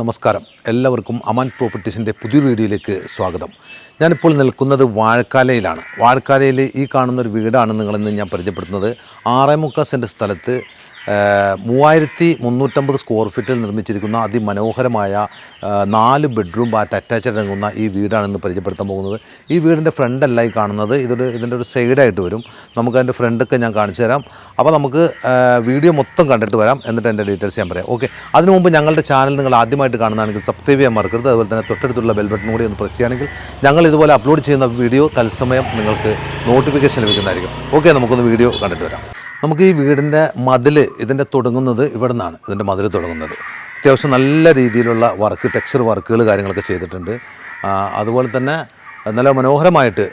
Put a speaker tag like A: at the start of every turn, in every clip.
A: നമസ്കാരം. എല്ലാവർക്കും അമാൻ പ്രോപ്പർട്ടീസിന്റെ പുതിയ വീഡിയോയിലേക്ക് സ്വാഗതം. ഞാനിപ്പോൾ നിൽക്കുന്നത് വാഴക്കാലയിലാണ്. വാഴക്കാലയിൽ ഈ കാണുന്ന ഒരു വീടാണ് നിങ്ങളെന്ന് ഞാൻ പരിചയപ്പെടുത്തുന്നത്. ആറേ മുക്കാൽ സെന്റ് സ്ഥലത്ത് മൂവായിരത്തി മുന്നൂറ്റമ്പത് സ്ക്വയർ ഫീറ്റിൽ നിർമ്മിച്ചിരിക്കുന്ന അതിമനോഹരമായ നാല് ബെഡ്റൂം ബാറ്റ് അറ്റാച്ച്ഡ് അടങ്ങുന്ന ഈ വീടാണെന്ന് പരിചയപ്പെടുത്താൻ പോകുന്നത്. ഈ വീടിന്റെ ഫ്രണ്ടല്ല ഈ കാണുന്നത്. ഇതൊരു ഇതിന്റെ ഒരു സൈഡായിട്ട് വരും. നമുക്ക് അതിന്റെ ഫ്രണ്ടൊക്കെ ഞാൻ കാണിച്ചു തരാം. അപ്പോൾ നമുക്ക് വീഡിയോ മൊത്തം കണ്ടിട്ട് വരാം. എന്നിട്ട് എന്റെ ഡീറ്റെയിൽസ് ഞാൻ പറയാം. ഓക്കെ അതിനു മുമ്പ് ഞങ്ങളുടെ ചാനൽ നിങ്ങൾ ആദ്യമായിട്ട് കാണുന്നതാണെങ്കിൽ സബ്സ്ക്രൈബ് ചെയ്യാൻ മറക്കരുത്. അതുപോലെ തന്നെ തൊട്ടടുത്തുള്ള ബെൽ ബട്ടൺ കൂടി ഒന്ന് പ്രസ് ചെയ്യുകയാണെങ്കിൽ ഞങ്ങൾ ഇതുപോലെ അപ്ലോഡ് ചെയ്യുന്ന വീഡിയോ തത്സമയം നിങ്ങൾക്ക് നോട്ടിഫിക്കേഷൻ ലഭിക്കുന്നതായിരിക്കും. ഓക്കെ നമുക്കൊന്ന് വീഡിയോ കണ്ടിട്ട് വരാം. നമുക്ക് ഈ വീടിന്റെ മതിൽ ഇതിന്റെ തുടങ്ങുന്നത് ഇവിടെ നിന്നാണ് ഇതിന്റെ മതിൽ തുടങ്ങുന്നത്. അത്യാവശ്യം നല്ല രീതിയിലുള്ള വർക്ക് ടെക്സ്ചർ വർക്കുകൾ കാര്യങ്ങളൊക്കെ ചെയ്തിട്ടുണ്ട്. അതുപോലെ തന്നെ നല്ല മനോഹരമായിട്ട്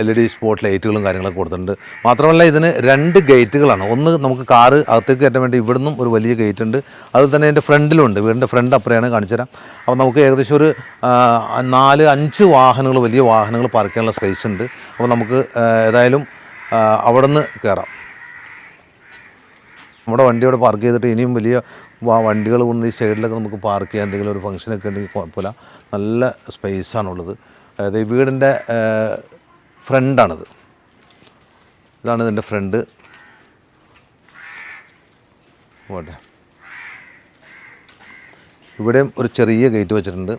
A: എൽ ഇ ഡി സ്പോട്ട് ലൈറ്റുകളും കാര്യങ്ങളൊക്കെ കൊടുത്തിട്ടുണ്ട്. മാത്രമല്ല ഇതിന് രണ്ട് ഗേറ്റുകളാണ്. ഒന്ന് നമുക്ക് കാറ് അകത്തേക്ക് കയറ്റാൻ വേണ്ടി ഇവിടുന്നും ഒരു വലിയ ഗേറ്റ് ഉണ്ട്. അതുപോലെ തന്നെ അതിന്റെ ഫ്രണ്ടിലുണ്ട് വീടിന്റെ ഫ്രണ്ട് അപ്പുറയാണ് കാണിച്ചു തരാം അപ്പോൾ നമുക്ക് ഏകദേശം ഒരു നാല് അഞ്ച് വാഹനങ്ങൾ വലിയ വാഹനങ്ങൾ പാർക്ക് ചെയ്യാനുള്ള സ്പേസ് ഉണ്ട്. അപ്പോൾ നമുക്ക് ഏതായാലും അവിടെ നിന്ന് കയറാം നമ്മുടെ വണ്ടിയോട് പാർക്ക് ചെയ്തിട്ട് ഇനിയും വലിയ വണ്ടികൾ കൊണ്ട് ഈ സൈഡിലൊക്കെ നമുക്ക് പാർക്ക് ചെയ്യാൻ എന്തെങ്കിലും ഒരു ഫംഗ്ഷനൊക്കെ ഉണ്ടെങ്കിൽ കുഴപ്പമില്ല. നല്ല സ്പേസാണുള്ളത് അതായത് ഈ വീടിന്റെ ഫ്രണ്ടാണിത് ഇതാണ് ഇതിന്റെ ഫ്രണ്ട് പോട്ടെ. ഇവിടെയും ഒരു ചെറിയ ഗേറ്റ് വെച്ചിട്ടുണ്ട്.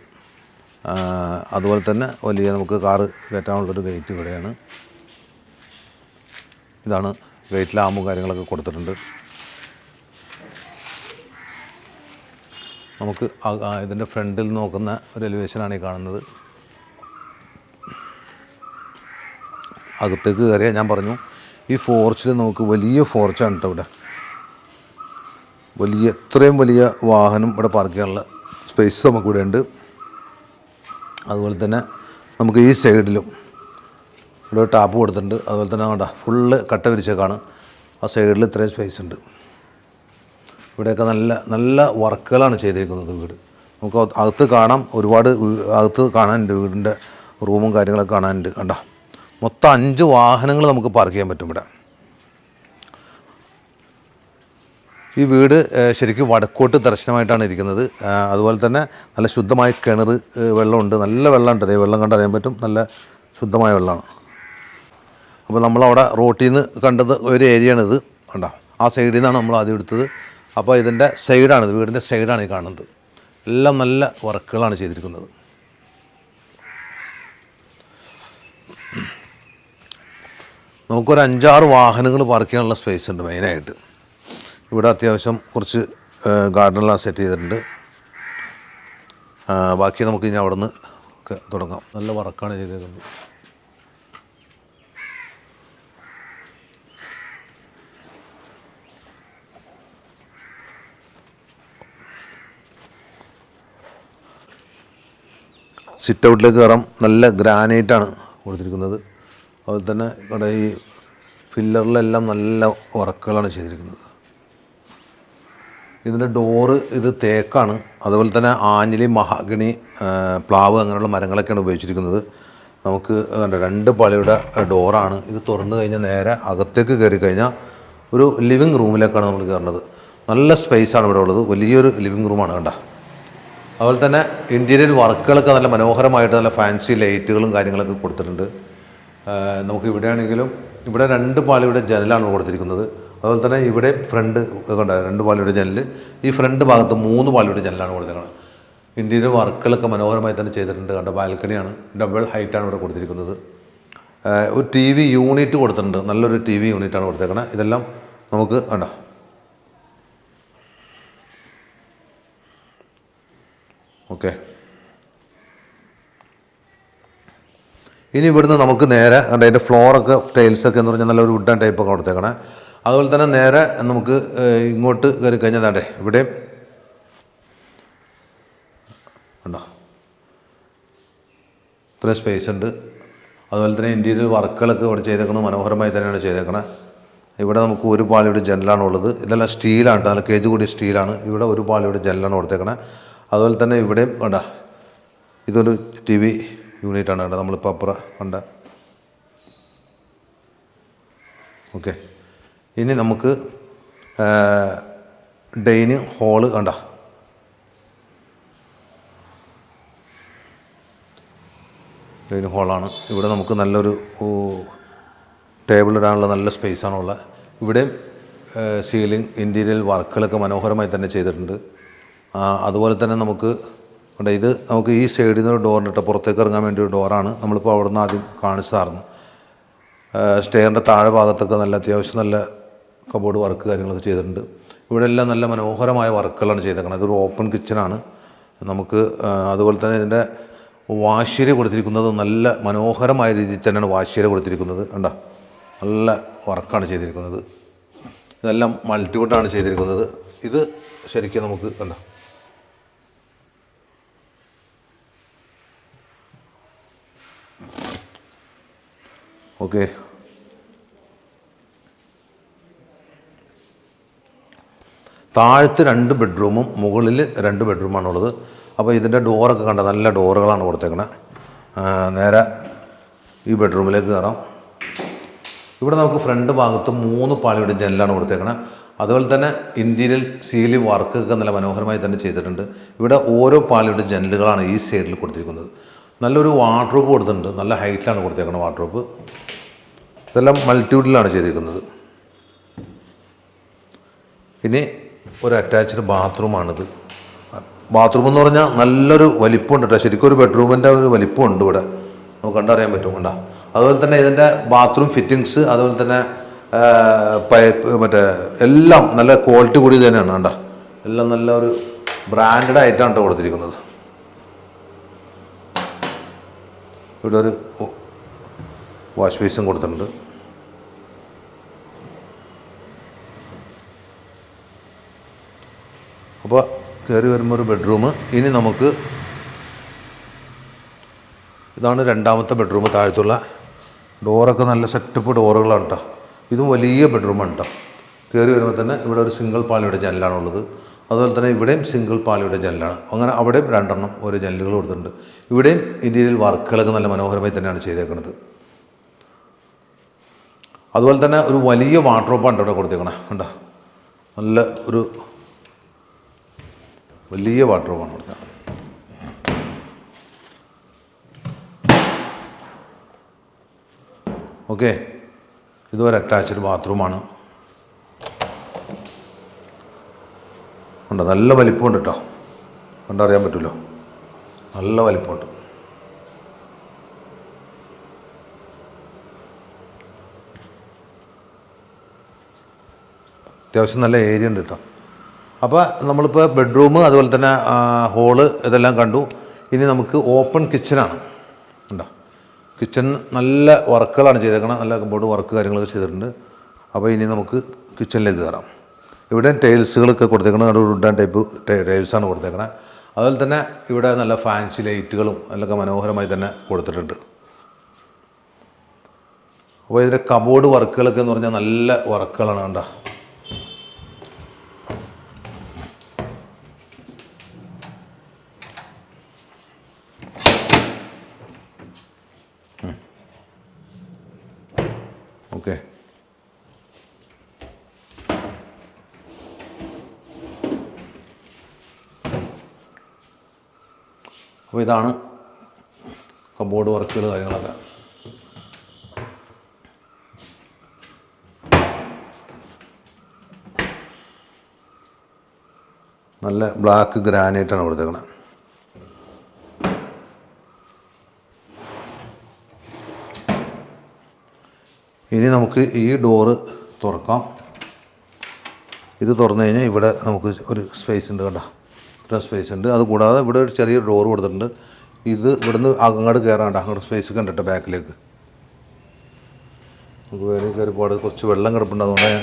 A: അതുപോലെ തന്നെ വലിയ നമുക്ക് കാറ് കയറ്റാനുള്ളൊരു ഗേറ്റ് ഇവിടെയാണ്. ഇതാണ് ഗേറ്റിൽ ആമും കാര്യങ്ങളൊക്കെ കൊടുത്തിട്ടുണ്ട്. നമുക്ക് ഇതിന്റെ ഫ്രണ്ടിൽ നോക്കുന്ന ഒരു എലിവേഷനാണ് ഈ കാണുന്നത്. അകത്തേക്ക് കയറിയാൽ ഞാൻ പറഞ്ഞു ഈ ഫോർച്ചിൽ നമുക്ക് വലിയ ഫോർച്ചാണ് കേട്ടോ ഇവിടെ. വലിയ ഇത്രയും വലിയ വാഹനം ഇവിടെ പാർക്ക് ചെയ്യാനുള്ള സ്പേസ് നമുക്കിവിടെ ഉണ്ട്. അതുപോലെ തന്നെ നമുക്ക് ഈ സൈഡിലും ഇവിടെ ടാപ്പ് കൊടുത്തിട്ടുണ്ട്. അതുപോലെ തന്നെ വേണ്ട ഫുള്ള് കട്ട വിരിച്ചേക്കാണ്. ആ സൈഡിൽ ഇത്രയും സ്പേസ് ഉണ്ട്. ഇവിടെയൊക്കെ നല്ല നല്ല വർക്കുകളാണ് ചെയ്തിരിക്കുന്നത് വീട്. നമുക്ക് അകത്ത് കാണാം ഒരുപാട് അകത്ത് കാണാനുണ്ട് വീടിന്റെ റൂമും കാര്യങ്ങളൊക്കെ കാണാനുണ്ട്. കണ്ട? മൊത്തം അഞ്ച് വാഹനങ്ങൾ നമുക്ക് പാർക്ക് ചെയ്യാൻ പറ്റും ഇവിടെ. ഈ വീട് ശരിക്കും വടക്കോട്ട് ദർശനമായിട്ടാണ് ഇരിക്കുന്നത്. അതുപോലെ തന്നെ നല്ല ശുദ്ധമായ കിണർ വെള്ളമുണ്ട്. നല്ല വെള്ളമുണ്ട്. അതേ വെള്ളം കണ്ടറിയാൻ പറ്റും. നല്ല ശുദ്ധമായ വെള്ളമാണ്. അപ്പോൾ നമ്മളവിടെ റോട്ടിൽ നിന്ന് കണ്ടത് ഒരു ഏരിയയാണിത്. കണ്ടോ? ആ സൈഡിൽ നിന്നാണ് നമ്മൾ ആദ്യം എടുത്തത്. അപ്പോൾ ഇതിന്റെ സൈഡാണിത് വീടിന്റെ സൈഡാണ് ഈ കാണുന്നത്. എല്ലാം നല്ല വർക്കുകളാണ് ചെയ്തിരിക്കുന്നത്. നമുക്കൊരു അഞ്ചാറ് വാഹനങ്ങൾ പാർക്ക് ചെയ്യാനുള്ള സ്പേസ് ഉണ്ട് മെയിനായിട്ട് ഇവിടെ അത്യാവശ്യം കുറച്ച് ഗാർഡനെല്ലാം സെറ്റ് ചെയ്തിട്ടുണ്ട്. ബാക്കി നമുക്ക് ഇനി അവിടെ നിന്ന് തുടങ്ങാം. നല്ല വർക്കാണ് ചെയ്തേക്കുന്നത്. സിറ്റ് ഔട്ടിലേക്ക് കയറാം. നല്ല ഗ്രാനൈറ്റാണ് കൊടുത്തിരിക്കുന്നത്. അതുപോലെ തന്നെ ഇവിടെ ഈ ഫില്ലറിലെല്ലാം നല്ല വർക്കുകളാണ് ചെയ്തിരിക്കുന്നത്. ഇതിന്റെ ഡോറ് ഇത് തേക്കാണ്. അതുപോലെ തന്നെ ആഞ്ഞിലി മഹാഗണി പ്ലാവ് അങ്ങനെയുള്ള മരങ്ങളൊക്കെയാണ് ഉപയോഗിച്ചിരിക്കുന്നത്. നമുക്ക് രണ്ട് പളിയുടെ ഡോറാണ് ഇത് തുറന്നു കഴിഞ്ഞാൽ നേരെ അകത്തേക്ക് കയറി കഴിഞ്ഞാൽ ഒരു ലിവിങ് റൂമിലേക്കാണ് നമ്മൾ കയറുന്നത്. നല്ല സ്പേസാണ് ഇവിടെ ഉള്ളത്. വലിയൊരു ലിവിങ് റൂമാണ് കണ്ട. അതുപോലെ തന്നെ ഇന്റീരിയർ വർക്കുകളൊക്കെ നല്ല മനോഹരമായിട്ട് നല്ല ഫാൻസി ലൈറ്റുകളും കാര്യങ്ങളൊക്കെ കൊടുത്തിട്ടുണ്ട്. നമുക്ക് ഇവിടെ ആണെങ്കിലും ഇവിടെ രണ്ട് പാളിയുടെ ജനലാണ് കൊടുത്തിരിക്കുന്നത്. അതുപോലെ തന്നെ ഇവിടെ ഫ്രണ്ട് കണ്ട രണ്ട് പാളിയുടെ ജനൽ ഈ ഫ്രണ്ട് ഭാഗത്ത് മൂന്ന് പാളിയുടെ ജനലാണ് കൊടുത്തിരിക്കുന്നത്. ഇന്റീരിയർ വർക്കുകളൊക്കെ മനോഹരമായി തന്നെ ചെയ്തിട്ടുണ്ട്. കണ്ട ബാൽക്കണിയാണ് ഡബിൾ ഹൈറ്റാണ് ഇവിടെ കൊടുത്തിരിക്കുന്നത്. ഒരു ടി വി യൂണിറ്റ് കൊടുത്തിട്ടുണ്ട്. നല്ലൊരു ടി വി യൂണിറ്റാണ് കൊടുത്തേക്കണത് ഇതെല്ലാം നമുക്ക് കണ്ട ഓക്കെ. ഇനി ഇവിടുന്ന് നമുക്ക് നേരെ അതിന്റെ ഫ്ലോറൊക്കെ ടൈൽസൊക്കെ എന്ന് പറഞ്ഞാൽ നല്ലൊരു വുഡൻ ടൈപ്പൊക്കെ കൊടുത്തേക്കണേ. അതുപോലെ തന്നെ നേരെ നമുക്ക് ഇങ്ങോട്ട് കയറി കഴിഞ്ഞാൽ ദാണ്ടേ ഇവിടെയും ഉണ്ടോ ഇത്രയും സ്പേസ് ഉണ്ട്. അതുപോലെ തന്നെ ഇന്റീരിയർ വർക്കുകളൊക്കെ ഇവിടെ ചെയ്തേക്കണം മനോഹരമായി തന്നെയാണ് ചെയ്തേക്കണത് ഇവിടെ നമുക്ക് ഒരു പാളിയുടെ ജനലാണ് ഉള്ളത്. ഇതെല്ലാം സ്റ്റീലാണ് കേട്ടോ നല്ല കേജ് കൂടി സ്റ്റീലാണ് ഇവിടെ ഒരു പാളിയുടെ ജനലാണ് കൊടുത്തേക്കണത് അതുപോലെ തന്നെ ഇവിടെയും വേണ്ട. ഇതൊരു ടി വി യൂണിറ്റാണ് കേട്ടോ. നമ്മളിപ്പോൾ അപ്പുറം വേണ്ട ഓക്കെ ഇനി നമുക്ക് ഡൈനിങ് ഹോൾ വേണ്ട ഡൈനിങ് ഹോളാണ് ഇവിടെ നമുക്ക് നല്ലൊരു ടേബിൾ ഇടാനുള്ള നല്ല സ്പേസാണുള്ളത് ഇവിടെ സീലിംഗ് ഇന്റീരിയൽ വർക്കുകളൊക്കെ മനോഹരമായി തന്നെ ചെയ്തിട്ടുണ്ട്. അതുപോലെ തന്നെ നമുക്ക് ഉണ്ട് ഇത് നമുക്ക് ഈ സൈഡിൽ നിന്ന് ഒരു ഡോറിന്റെ പുറത്തേക്ക് ഇറങ്ങാൻ വേണ്ടി ഒരു ഡോറാണ് നമ്മളിപ്പോൾ അവിടെ നിന്ന് ആദ്യം കാണിച്ചതായിരുന്നു സ്റ്റെയറിന്റെ താഴെ ഭാഗത്തൊക്കെ നല്ല അത്യാവശ്യം നല്ല കബോർഡ് വർക്ക് കാര്യങ്ങളൊക്കെ ചെയ്തിട്ടുണ്ട്. ഇവിടെ എല്ലാം നല്ല മനോഹരമായ വർക്കുകളാണ് ചെയ്തേക്കുന്നത് ഇതൊരു ഓപ്പൺ കിച്ചണാണ് നമുക്ക് അതുപോലെ തന്നെ ഇതിന്റെ വാശ്ശേരി കൊടുത്തിരിക്കുന്നത് നല്ല മനോഹരമായ രീതിയിൽ തന്നെയാണ് വാശ്ശേരി കൊടുത്തിരിക്കുന്നത്. കണ്ട? നല്ല വർക്കാണ് ചെയ്തിരിക്കുന്നത്. ഇതെല്ലാം മൾട്ടിവുഡാണ് ചെയ്തിരിക്കുന്നത്. ഇത് ശരിക്കും നമുക്ക് കണ്ട ഓക്കെ താഴത്ത് രണ്ട് ബെഡ്റൂമും മുകളിൽ രണ്ട് ബെഡ്റൂമാണ് ഉള്ളത് അപ്പോൾ ഇതിന്റെ ഡോറൊക്കെ കണ്ട നല്ല ഡോറുകളാണ് കൊടുത്തേക്കണത് ആ, നേരെ ഈ ബെഡ്റൂമിലേക്ക് കയറാം. ഇവിടെ നമുക്ക് ഫ്രണ്ട് ഭാഗത്ത് മൂന്ന് പാളിയുടെ ജനലാണ് കൊടുത്തേക്കണത് അതുപോലെ തന്നെ ഇന്റീരിയൽ സീലിംഗ് വർക്കൊക്കെ നല്ല മനോഹരമായി തന്നെ ചെയ്തിട്ടുണ്ട്. ഇവിടെ ഓരോ പാളിയുടെ ജനലുകളാണ് ഈ സൈഡിൽ കൊടുത്തിരിക്കുന്നത്. നല്ലൊരു വാർഡ്രോബ് കൊടുത്തിട്ടുണ്ട്. നല്ല ഹൈറ്റിലാണ് കൊടുത്തേക്കുന്നത് വാർഡ്രോബ് ഇതെല്ലാം മൾട്ടിവുഡിലാണ് ചെയ്തിരിക്കുന്നത് ഇനി ഒരു അറ്റാച്ച്ഡ് ബാത്റൂമാണിത് ബാത്റൂം എന്ന് പറഞ്ഞാൽ നല്ലൊരു വലിപ്പമുണ്ട് കേട്ടോ. ശരിക്കും ഒരു ബെഡ്റൂമിന്റെ ഒരു വലിപ്പമുണ്ട് ഇവിടെ. നമുക്ക് കണ്ടറിയാൻ പറ്റും. കണ്ട. അതുപോലെ തന്നെ ഇതിന്റെ ബാത്റൂം ഫിറ്റിങ്സ് അതുപോലെ തന്നെ പൈപ്പ് മറ്റേ എല്ലാം നല്ല ക്വാളിറ്റി കൂടി തന്നെയാണ്. കണ്ട. എല്ലാം നല്ല ഒരു ബ്രാൻഡഡ് ആയിട്ടാണ് കൊടുത്തിരിക്കുന്നത്. ഇവിടെ ഒരു വാഷ് ബേസും കൊടുത്തിട്ടുണ്ട്. അപ്പോൾ കയറി വരുമ്പോൾ ഒരു ബെഡ്റൂം. ഇനി നമുക്ക് ഇതാണ് രണ്ടാമത്തെ ബെഡ്റൂം താഴത്തുള്ള. ഡോറൊക്കെ നല്ല സെറ്റപ്പ് ഡോറുകളാണ് കേട്ടോ ഇതും വലിയ ബെഡ്റൂമാണ് കേട്ടോ കയറി വരുമ്പോൾ തന്നെ ഇവിടെ ഒരു സിംഗിൾ പാളിയുടെ ജനലാണുള്ളത് അതുപോലെ തന്നെ ഇവിടെയും സിംഗിൾ പാളിയുടെ ജനലാണ് അങ്ങനെ അവിടെയും രണ്ടെണ്ണം ഒരു ജനലുകൾ കൊടുത്തിട്ടുണ്ട്. ഇവിടെയും ഇന്ത്യയിൽ വർക്കുകളൊക്കെ നല്ല മനോഹരമായി തന്നെയാണ് ചെയ്തേക്കുന്നത് അതുപോലെ തന്നെ ഒരു വലിയ വാട്ടർഡ്രോപ്പാണ് ഇവിടെ കൊടുത്തേക്കണേ. കണ്ടോ? നല്ല ഒരു വലിയ വാട്ടർഡ്രോപ്പാണ് കൊടുത്തത് ഓക്കെ. ഇതുവരെ അറ്റാച്ച്ഡ് ബാത്റൂമാണ് ഉണ്ട്. നല്ല വലിപ്പമുണ്ട് കേട്ടോ. കണ്ടറിയാൻ പറ്റുമല്ലോ നല്ല വലിപ്പമുണ്ട്. അത്യാവശ്യം നല്ല ഏരിയ ഉണ്ട് കേട്ടോ. അപ്പോൾ നമ്മളിപ്പോൾ ബെഡ്റൂം അതുപോലെ തന്നെ ഹോൾ ഇതെല്ലാം കണ്ടു. ഇനി നമുക്ക് ഓപ്പൺ കിച്ചനാണ് ഉണ്ടോ കിച്ചൻ നല്ല വർക്കുകളാണ് ചെയ്തേക്കണം. നല്ല കമ്പോർഡ് വർക്ക് കാര്യങ്ങളൊക്കെ ചെയ്തിട്ടുണ്ട്. അപ്പോൾ ഇനി നമുക്ക് കിച്ചണിലേക്ക് കയറാം. ഇവിടെ ടൈൽസുകളൊക്കെ കൊടുത്തേക്കണം ഒരു ഉഡൻ ടൈപ്പ് ടൈൽസാണ് കൊടുത്തേക്കണത് അതുപോലെ തന്നെ ഇവിടെ നല്ല ഫാൻസി ലൈറ്റുകളും അതിലൊക്കെ മനോഹരമായി തന്നെ കൊടുത്തിട്ടുണ്ട്. അപ്പോൾ ഇതിന്റെ കബോർഡ് വർക്കുകളൊക്കെ എന്ന് പറഞ്ഞാൽ നല്ല വർക്കുകളാണ് കണ്ടോ ഓക്കെ അപ്പോൾ ഇതാണ് കബോർഡ് വർക്കുകൾ കാര്യങ്ങളൊക്കെ. നല്ല ബ്ലാക്ക് ഗ്രാനൈറ്റാണ് കൊടുത്തേക്കണത് ഇനി നമുക്ക് ഈ ഡോറ് തുറക്കാം. ഇത് തുറന്നു കഴിഞ്ഞാൽ ഇവിടെ നമുക്ക് ഒരു സ്പേസ് ഉണ്ട് കേട്ടോ ഇത്ര സ്പേസ് ഉണ്ട്. അതുകൂടാതെ ഇവിടെ ഒരു ചെറിയ ഡോർ കൊടുത്തിട്ടുണ്ട്. ഇത് ഇവിടുന്ന് അങ്ങോട്ട് കയറാണ്ട് അങ്ങോട്ട് സ്പേസ് കണ്ടിട്ട് ബാക്കിലേക്ക് നമുക്ക് വേറെ കയറിപ്പാട് കുറച്ച് വെള്ളം കിടപ്പുണ്ട്. അതുകൊണ്ടാണ്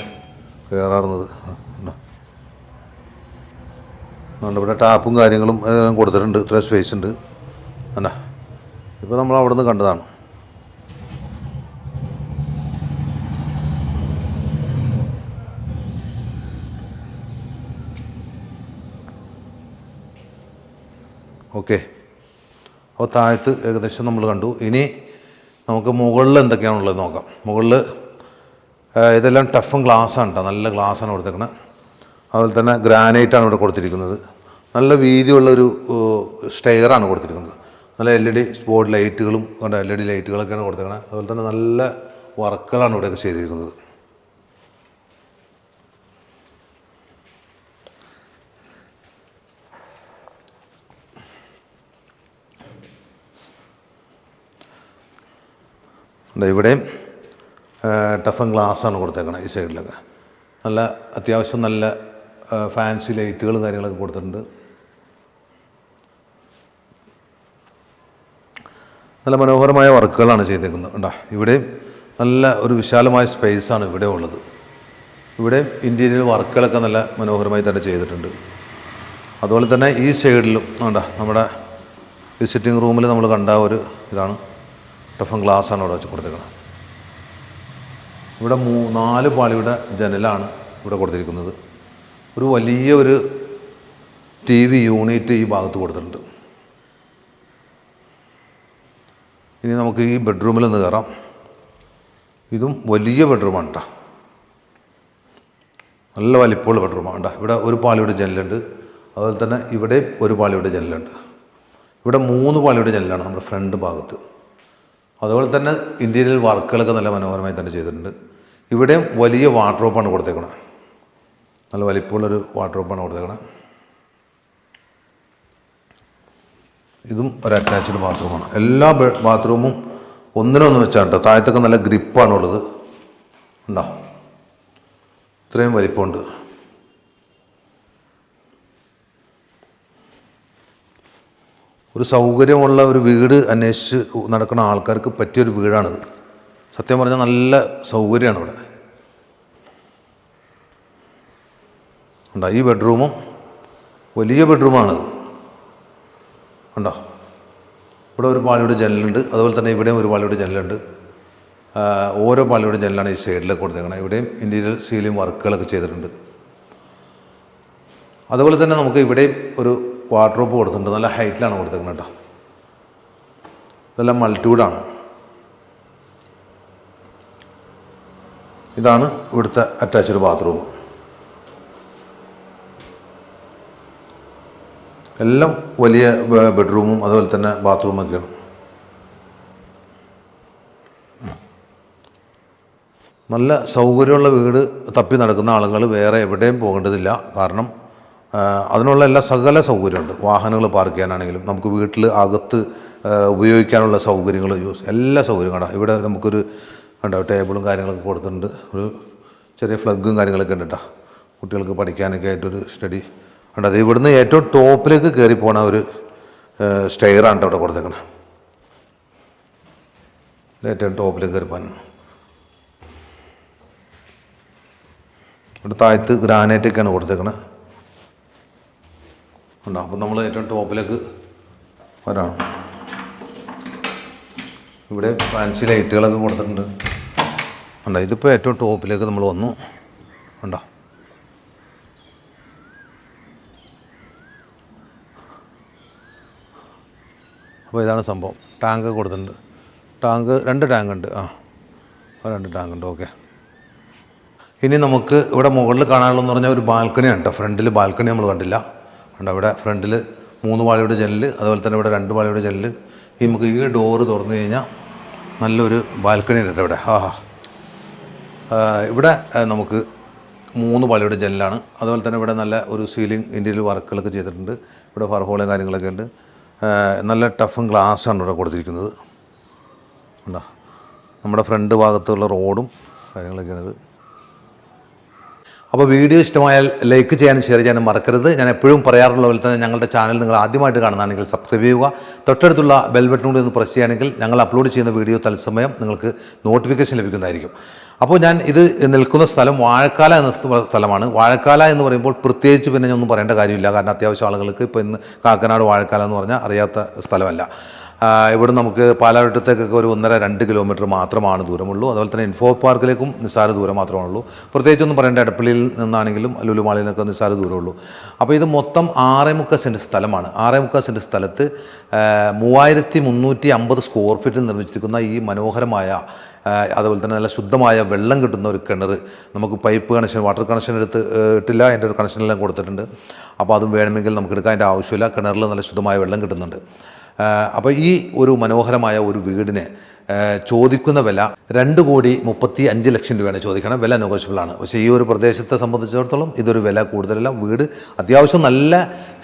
A: കയറാറുന്നത്? അതുകൊണ്ട് ഇവിടെ ടാപ്പും കാര്യങ്ങളും കൊടുത്തിട്ടുണ്ട്. ഇത്ര സ്പേസ് ഉണ്ട്. അല്ല ഇപ്പോൾ നമ്മൾ അവിടെ നിന്ന് കണ്ടതാണ്. ഓക്കെ. അപ്പോൾ താഴത്ത് ഏകദേശം നമ്മൾ കണ്ടു. ഇനി നമുക്ക് മുകളിൽ എന്തൊക്കെയാണുള്ളത് നോക്കാം. മുകളിൽ ഇതെല്ലാം ടഫും ഗ്ലാസ്സാണ് കേട്ടോ നല്ല ഗ്ലാസ്സാണ് കൊടുത്തേക്കണത് അതുപോലെ തന്നെ ഗ്രാനൈറ്റാണ് ഇവിടെ കൊടുത്തിരിക്കുന്നത്. നല്ല വീതിയുള്ളൊരു സ്റ്റെയറാണ് കൊടുത്തിരിക്കുന്നത്. നല്ല എൽ ഇ ഡി സ്പോട്ട് ലൈറ്റുകളും എൽ ഇ ഡി ലൈറ്റുകളൊക്കെയാണ് കൊടുത്തേക്കണത് അതുപോലെ തന്നെ നല്ല വർക്കുകളാണ് ഇവിടെയൊക്കെ ചെയ്തിരിക്കുന്നത്. ഇവിടെയും ടഫൻ ഗ്ലാസ്സാണ് കൊടുത്തേക്കണത് ഈ സൈഡിലൊക്കെ നല്ല അത്യാവശ്യം നല്ല ഫാൻസി ലൈറ്റുകൾ കാര്യങ്ങളൊക്കെ കൊടുത്തിട്ടുണ്ട്. നല്ല മനോഹരമായ വർക്കുകളാണ് ചെയ്തേക്കുന്നത്. ഉണ്ടോ ഇവിടെയും നല്ല ഒരു വിശാലമായ സ്പേസാണ് ഇവിടെ ഉള്ളത്. ഇവിടെ ഇന്റീരിയർ വർക്കുകളൊക്കെ നല്ല മനോഹരമായി തന്നെ ചെയ്തിട്ടുണ്ട്. അതുപോലെ തന്നെ ഈ സൈഡിലും വേണ്ട നമ്മുടെ വിസിറ്റിംഗ് റൂമിൽ നമ്മൾ കണ്ട ഒരു ഇതാണ്. ടഫൻ ഗ്ലാസ്സാണ് അവിടെ വെച്ച് കൊടുത്തേക്കുന്നത് ഇവിടെ മൂ നാല് പാളിയുടെ ജനലാണ് ഇവിടെ കൊടുത്തിരിക്കുന്നത്. ഒരു വലിയ ഒരു ടി വി യൂണിറ്റ് ഈ ഭാഗത്ത് കൊടുത്തിട്ടുണ്ട്. ഇനി നമുക്ക് ഈ ബെഡ്റൂമിൽ നിന്ന് കയറാം. ഇതും വലിയ ബെഡ്റൂമാണ് കേട്ടോ നല്ല വലിപ്പമുള്ള ബെഡ്റൂമാണ് കേട്ടോ ഇവിടെ ഒരു പാളിയുടെ ജനലുണ്ട്. അതുപോലെ തന്നെ ഇവിടെ ഒരു പാളിയുടെ ജനലുണ്ട്. ഇവിടെ മൂന്ന് പാളിയുടെ ജനലാണ് നമ്മുടെ ഫ്രണ്ട് ഭാഗത്ത്. അതുപോലെ തന്നെ ഇന്റീരിയൽ വർക്കുകളൊക്കെ നല്ല മനോഹരമായി തന്നെ ചെയ്തിട്ടുണ്ട്. ഇവിടെയും വലിയ വാർഡ്രോപ്പാണ് കൊടുത്തേക്കണത് നല്ല വലിപ്പമുള്ളൊരു വാർഡ്രോപ്പാണ് കൊടുത്തേക്കണത് ഇതും ഒരു അറ്റാച്ച്ഡ് ബാത്റൂമാണ് എല്ലാ ബാത്റൂമും ഒന്നിനൊന്ന് വെച്ചാണ് കേട്ടോ താഴത്തൊക്കെ നല്ല ഗ്രിപ്പാണുള്ളത് ഉണ്ടോ? ഇത്രയും വലിപ്പമുണ്ട്. ഒരു സൗകര്യമുള്ള ഒരു വീട് അന്വേഷിച്ച് നടക്കുന്ന ആൾക്കാർക്ക് പറ്റിയൊരു വീടാണിത്. സത്യം പറഞ്ഞാൽ നല്ല സൗകര്യമാണ് ഇവിടെ. ഉണ്ടോ ഈ ബെഡ്റൂമും വലിയ ബെഡ്റൂമാണിത് ഉണ്ടോ ഇവിടെ ഒരു പാളിയുടെ ജനലുണ്ട് അതുപോലെ തന്നെ ഇവിടെയും ഒരു പാളിയുടെ ജനലുണ്ട്. ഓരോ പാളിയുടെ ജനലാണ് ഈ സൈഡിലേക്ക് കൊടുത്തേക്കുന്നത് ഇവിടെയും ഇന്റീരിയൽ സീലിംഗ് വർക്കുകളൊക്കെ ചെയ്തിട്ടുണ്ട്. അതുപോലെ തന്നെ നമുക്ക് ഇവിടെയും ഒരു വാർഡ്രോപ്പ് കൊടുത്തിട്ടുണ്ട്. നല്ല ഹൈറ്റിലാണ് കൊടുത്തേക്കുന്നത് കേട്ടോ ഇതെല്ലാം മൾട്ടിവിഡാണ് ഇതാണ് ഇവിടുത്തെ അറ്റാച്ച്ഡ് ബാത്റൂം എല്ലാം വലിയ ബെഡ്റൂമും അതുപോലെ തന്നെ ബാത്റൂമൊക്കെയാണ് നല്ല സൗകര്യമുള്ള വീട് തപ്പി നടക്കുന്ന ആളുകൾ വേറെ എവിടെയും പോകേണ്ടതില്ല. കാരണം അതിനുള്ള എല്ലാ സകല സൗകര്യമുണ്ട്. വാഹനങ്ങൾ പാർക്ക് ചെയ്യാനാണെങ്കിലും നമുക്ക് വീട്ടിൽ അകത്ത് ഉപയോഗിക്കാനുള്ള സൗകര്യങ്ങൾ യൂസ് എല്ലാ സൗകര്യങ്ങളും ഇവിടെ നമുക്കൊരു കണ്ടോ ടേബിളും കാര്യങ്ങളൊക്കെ കൊടുത്തിട്ടുണ്ട്. ഒരു ചെറിയ ഫ്ലഗും കാര്യങ്ങളൊക്കെ ഉണ്ട് കേട്ടോ. കുട്ടികൾക്ക് പഠിക്കാനൊക്കെ ആയിട്ടൊരു സ്റ്റഡി ഉണ്ട് അത് ഇവിടുന്ന് ഏറ്റവും ടോപ്പിലേക്ക് കയറി പോണ ഒരു സ്റ്റെയറാണ് അവിടെ കൊടുത്തേക്കണത് ഇത് ഏറ്റവും ടോപ്പിലേക്ക് കയറി പോകാൻ. ഇവിടെ താഴത്ത് ഗ്രാനൈറ്റൊക്കെയാണ് കൊടുത്തേക്കണത് ഉണ്ടോ? അപ്പം നമ്മൾ ഏറ്റവും ടോപ്പിലേക്ക് വരാം. ഇവിടെ ഫാൻസി ലൈറ്റുകളൊക്കെ കൊടുത്തിട്ടുണ്ട്. ഉണ്ടോ? ഇതിപ്പോൾ ഏറ്റവും ടോപ്പിലേക്ക് നമ്മൾ വന്നു. ഉണ്ടോ? അപ്പോൾ ഇതാണ് സംഭവം. ടാങ്ക് കൊടുത്തിട്ടുണ്ട്. ടാങ്ക് രണ്ട് ടാങ്ക് ഉണ്ട്. ആ. ആ രണ്ട് ടാങ്ക് ഉണ്ട്. ഓക്കെ. ഇനി നമുക്ക് ഇവിടെ മുകളിൽ കാണാനുള്ളതെന്ന് പറഞ്ഞാൽ ഒരു ബാൽക്കണി ഉണ്ട് ഫ്രണ്ടിൽ ബാൽക്കണി നമ്മൾ കണ്ടില്ല. ഉണ്ട് അവിടെ ഫ്രണ്ടിൽ മൂന്ന് പാളിയുടെ ജനൽ അതുപോലെ തന്നെ ഇവിടെ രണ്ട് പാളിയുടെ ജനൽ. ഈ നമുക്ക് ഈ ഡോറ് തുറന്നു കഴിഞ്ഞാൽ നല്ലൊരു ബാൽക്കണി ഉണ്ട് ഇവിടെ. ആ ഹാ. ആ, ഇവിടെ നമുക്ക് മൂന്ന് പാളിയുടെ ജനലാണ്. അതുപോലെ തന്നെ ഇവിടെ നല്ല ഒരു സീലിംഗ് ഇന്റീരിയൽ വർക്കുകളൊക്കെ ചെയ്തിട്ടുണ്ട്. ഇവിടെ ഫർഹോളും കാര്യങ്ങളൊക്കെ ഉണ്ട്. നല്ല ടഫും ഗ്ലാസ്സാണ് ഇവിടെ കൊടുത്തിരിക്കുന്നത്. ഉണ്ടോ നമ്മുടെ ഫ്രണ്ട് ഭാഗത്തുള്ള റോഡും കാര്യങ്ങളൊക്കെയാണിത് അപ്പോൾ വീഡിയോ ഇഷ്ടമായാൽ ലൈക്ക് ചെയ്യാനും ഷെയർ ചെയ്യാനും മറക്കരുത്. ഞാൻ എപ്പോഴും പറയാറുള്ള പോലെ തന്നെ ഞങ്ങളുടെ ചാനൽ നിങ്ങൾ ആദ്യമായിട്ട് കാണുന്നതാണെങ്കിൽ സബ്സ്ക്രൈബ് ചെയ്യുക. തൊട്ടടുത്തുള്ള ബെൽ ബട്ടൺ കൂടി ഒന്ന് പ്രസ് ചെയ്യുകയാണെങ്കിൽ ഞങ്ങൾ അപ്ലോഡ് ചെയ്യുന്ന വീഡിയോ തത്സമയം നിങ്ങൾക്ക് നോട്ടിഫിക്കേഷൻ ലഭിക്കുന്നതായിരിക്കും. അപ്പോൾ ഞാൻ ഇത് നിൽക്കുന്ന സ്ഥലം വാഴക്കാല എന്ന സ്ഥലമാണ്. വാഴക്കാല എന്ന് പറയുമ്പോൾ പ്രത്യേകിച്ച് പിന്നെ ഒന്നും പറയേണ്ട കാര്യമില്ല. കാരണം അത്യാവശ്യം ആളുകൾക്ക് ഇപ്പോൾ ഇന്ന് കാക്കനാട് വാഴക്കാല എന്ന് പറഞ്ഞാൽ അറിയാത്ത സ്ഥലമല്ല. ഇവിടെ നമുക്ക് പാലാവട്ടത്തേക്കൊക്കെ ഒരു ഒന്നര രണ്ട് കിലോമീറ്റർ മാത്രമാണ് ദൂരമുള്ളൂ. അതുപോലെ തന്നെ ഇൻഫോ പാർക്കിലേക്കും നിസ്സാര ദൂരം മാത്രമാണുള്ളൂ. പ്രത്യേകിച്ചൊന്നും പറയേണ്ട എടപ്പള്ളിയിൽ നിന്നാണെങ്കിലും ലുലുമാളിൽ നിന്നൊക്കെ നിസ്സാര ദൂരമുള്ളൂ. അപ്പോൾ ഇത് മൊത്തം ആറേ മുക്കാൽ സെന്റ് സ്ഥലമാണ്. ആറേ മുക്കാൽ സെന്റ് സ്ഥലത്ത് മൂവായിരത്തി മുന്നൂറ്റി അമ്പത് സ്ക്വയർ ഫീറ്റിൽ നിർമ്മിച്ചിരിക്കുന്ന ഈ മനോഹരമായ അതുപോലെ തന്നെ നല്ല ശുദ്ധമായ വെള്ളം കിട്ടുന്ന ഒരു കിണർ. നമുക്ക് പൈപ്പ് കണക്ഷൻ വാട്ടർ കണക്ഷൻ എടുത്ത് ഇട്ടില്ല. അതിന്റെ ഒരു കണക്ഷനെല്ലാം കൊടുത്തിട്ടുണ്ട്. അപ്പോൾ അതും വേണമെങ്കിൽ നമുക്ക് എടുക്കാൻ അതിന്റെ ആവശ്യമില്ല. കിണറിൽ നല്ല ശുദ്ധമായ വെള്ളം കിട്ടുന്നുണ്ട്. അപ്പോൾ ഈ ഒരു മനോഹരമായ ഒരു വീടിന് ചോദിക്കുന്ന വില രണ്ട് കോടി മുപ്പത്തി അഞ്ച് ലക്ഷം രൂപയാണ് ചോദിക്കണം വില നെഗോഷ്യബിളാണ് പക്ഷേ ഈ ഒരു പ്രദേശത്തെ സംബന്ധിച്ചിടത്തോളം ഇതൊരു വില കൂടുതലല്ല. വീട് അത്യാവശ്യം നല്ല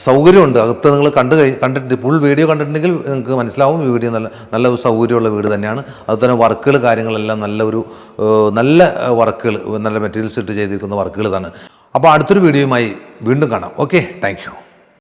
A: സൗകര്യമുണ്ട്. അകത്ത് നിങ്ങൾ കണ്ട് കണ്ടിട്ട് ഫുൾ വീഡിയോ കണ്ടിട്ടുണ്ടെങ്കിൽ നിങ്ങൾക്ക് മനസ്സിലാവും. ഈ വീഡിയോ നല്ല നല്ല സൗകര്യമുള്ള വീട് തന്നെയാണ്. അതുപോലെ വർക്കുകൾ കാര്യങ്ങളെല്ലാം നല്ല ഒരു നല്ല വർക്കുകൾ നല്ല മെറ്റീരിയൽസ് ഇട്ട് ചെയ്തിരിക്കുന്ന വർക്കുകൾ തന്നെ അപ്പോൾ അടുത്തൊരു വീഡിയോയുമായി വീണ്ടും കാണാം. Okay thank